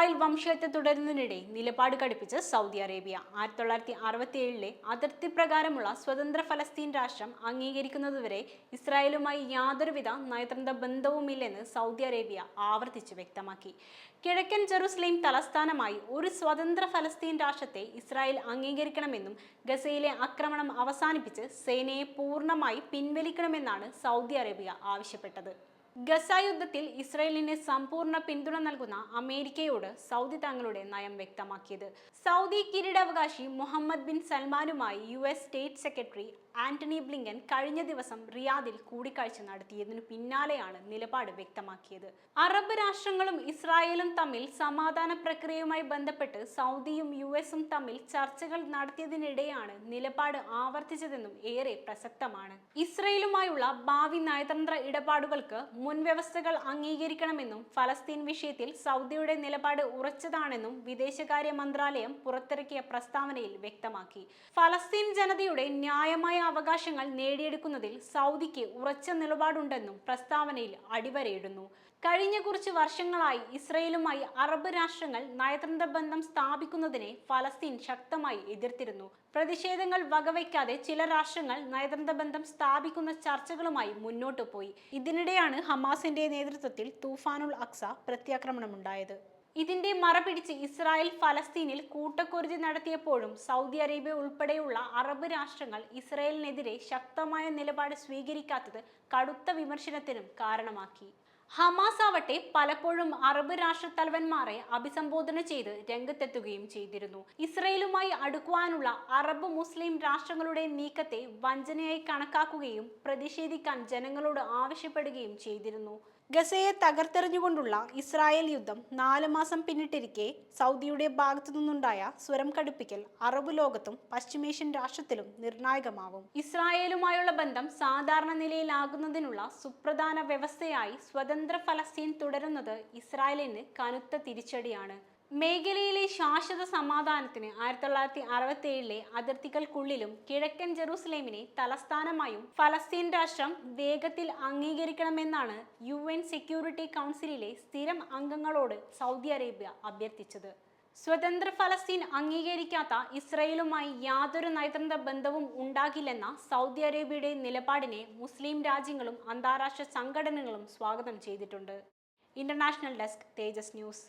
Israel വംശത്തെ തുടരുന്നതിനിടെ നിലപാട് കടുപ്പിച്ച് Saudi Arabia. ആയിരത്തി തൊള്ളായിരത്തി അറുപത്തി ഏഴിലെ അതിർത്തി പ്രകാരമുള്ള സ്വതന്ത്ര ഫലസ്തീൻ രാഷ്ട്രം അംഗീകരിക്കുന്നതുവരെ ഇസ്രായേലുമായി യാതൊരുവിധ നയതന്ത്ര ബന്ധവുമില്ലെന്ന് സൗദി അറേബ്യ ആവർത്തിച്ച് വ്യക്തമാക്കി. കിഴക്കൻ ജെറുസലേം തലസ്ഥാനമായി ഒരു സ്വതന്ത്ര ഫലസ്തീൻ രാഷ്ട്രത്തെ ഇസ്രായേൽ അംഗീകരിക്കണമെന്നും ഗസയിലെ ആക്രമണം അവസാനിപ്പിച്ച് സേനയെ പൂർണമായി പിൻവലിക്കണമെന്നാണ് സൗദി അറേബ്യ ആവശ്യപ്പെട്ടത്. ഗസ യുദ്ധത്തിൽ ഇസ്രയേലിന് സമ്പൂർണ പിന്തുണ നൽകുന്ന അമേരിക്കയോട് സൗദി തങ്ങളുടെ നയം വ്യക്തമാക്കിയത്. സൗദി കിരീടാവകാശി Mohammed bin സൽമാനുമായി U S state secretary Antony Blinken കഴിഞ്ഞ ദിവസം റിയാദിൽ കൂടിക്കാഴ്ച നടത്തിയതിനു പിന്നാലെയാണ് നിലപാട് വ്യക്തമാക്കിയത്. അറബ് രാഷ്ട്രങ്ങളും ഇസ്രായേലും തമ്മിൽ സമാധാന പ്രക്രിയയുമായി ബന്ധപ്പെട്ട് സൗദിയും യു എസും തമ്മിൽ ചർച്ചകൾ നടത്തിയതിനിടെയാണ് നിലപാട് ആവർത്തിച്ചതെന്നും ഏറെ പ്രസക്തമാണ്. ഇസ്രയേലുമായുള്ള ഭാവി നയതന്ത്ര ഇടപാടുകൾക്ക് മുൻവ്യവസ്ഥകൾ അംഗീകരിക്കണമെന്നും ഫലസ്തീൻ വിഷയത്തിൽ സൗദിയുടെ നിലപാട് ഉറച്ചതാണെന്നും വിദേശകാര്യ മന്ത്രാലയം പുറത്തിറക്കിയ പ്രസ്താവനയിൽ വ്യക്തമാക്കി. ഫലസ്തീൻ ജനതയുടെ ന്യായമായ അവകാശങ്ങൾ നേടിയെടുക്കുന്നതിൽ സൗദിക്ക് ഉറച്ച നിലപാടുണ്ടെന്നും പ്രസ്താവനയിൽ അടിവരയിടുന്നു. കഴിഞ്ഞ കുറച്ച് വർഷങ്ങളായി ഇസ്രയേലുമായി അറബ് രാഷ്ട്രങ്ങൾ നയതന്ത്ര ബന്ധം സ്ഥാപിക്കുന്നതിനെ ഫലസ്തീൻ ശക്തമായി എതിർത്തിരുന്നു. പ്രതിഷേധങ്ങൾ വകവയ്ക്കാതെ ചില രാഷ്ട്രങ്ങൾ നയതന്ത്ര ബന്ധം സ്ഥാപിക്കുന്ന ചർച്ചകളുമായി മുന്നോട്ടു പോയി. ഇതിനിടെയാണ് ഹമാസിന്റെ നേതൃത്വത്തിൽ തൂഫാനുൽ അക്സ പ്രത്യാക്രമണമുണ്ടായത്. ഇതിന്റെ മറപിടിച്ച് ഇസ്രായേൽ ഫലസ്തീനിൽ കൂട്ടക്കുരുതി നടത്തിയപ്പോഴും സൗദി അറേബ്യ ഉൾപ്പെടെയുള്ള അറബ് രാഷ്ട്രങ്ങൾ ഇസ്രായേലിനെതിരെ ശക്തമായ നിലപാട് സ്വീകരിക്കാത്തത് കടുത്ത വിമർശനത്തിനും കാരണമാക്കി. ഹമാസ് ആവട്ടെ പലപ്പോഴും അറബ് രാഷ്ട്രത്തലവന്മാരെ അഭിസംബോധന ചെയ്ത് രംഗത്തെത്തുകയും ചെയ്തിരുന്നു. ഇസ്രയേലുമായി അടുക്കുവാനുള്ള അറബ് മുസ്ലിം രാഷ്ട്രങ്ങളുടെ നീക്കത്തെ വഞ്ചനയായി കണക്കാക്കുകയും പ്രതിഷേധിക്കാൻ ജനങ്ങളോട് ആവശ്യപ്പെടുകയും ചെയ്തിരുന്നു. ഗസയെ തകർത്തെറിഞ്ഞുകൊണ്ടുള്ള ഇസ്രായേൽ യുദ്ധം നാല് മാസം പിന്നിട്ടിരിക്കെ സൗദിയുടെ ഭാഗത്തു നിന്നുണ്ടായ സ്വരം കടുപ്പിക്കൽ അറബ് ലോകത്തും പശ്ചിമേഷ്യൻ രാഷ്ട്രത്തിലും നിർണായകമാവും. ഇസ്രായേലുമായുള്ള ബന്ധം സാധാരണ നിലയിലാകുന്നതിനുള്ള സുപ്രധാന വ്യവസ്ഥയായി സ്വതന്ത്ര ഫലസ്തീൻ തുടരുന്നത് ഇസ്രായേലിന് കനുത്ത തിരിച്ചടിയാണ്. മേഖലയിലെ ശാശ്വത സമാധാനത്തിന് ആയിരത്തി തൊള്ളായിരത്തി അറുപത്തി ഏഴിലെ അതിർത്തികൾക്കുള്ളിലും കിഴക്കൻ ജെറൂസലേമിനെ തലസ്ഥാനമായും ഫലസ്തീൻ രാഷ്ട്രം വേഗത്തിൽ അംഗീകരിക്കണമെന്നാണ് യു എൻ സെക്യൂരിറ്റി കൗൺസിലിലെ സ്ഥിരം അംഗങ്ങളോട് സൗദി അറേബ്യ അഭ്യർത്ഥിച്ചത്. സ്വതന്ത്ര ഫലസ്തീൻ അംഗീകരിക്കാത്ത ഇസ്രയേലുമായി യാതൊരു നയതന്ത്ര ബന്ധവും ഉണ്ടാകില്ലെന്ന സൗദി അറേബ്യയുടെ നിലപാടിനെ മുസ്ലിം രാജ്യങ്ങളും അന്താരാഷ്ട്ര സംഘടനകളും സ്വാഗതം ചെയ്തിട്ടുണ്ട്. International desk Thejas news.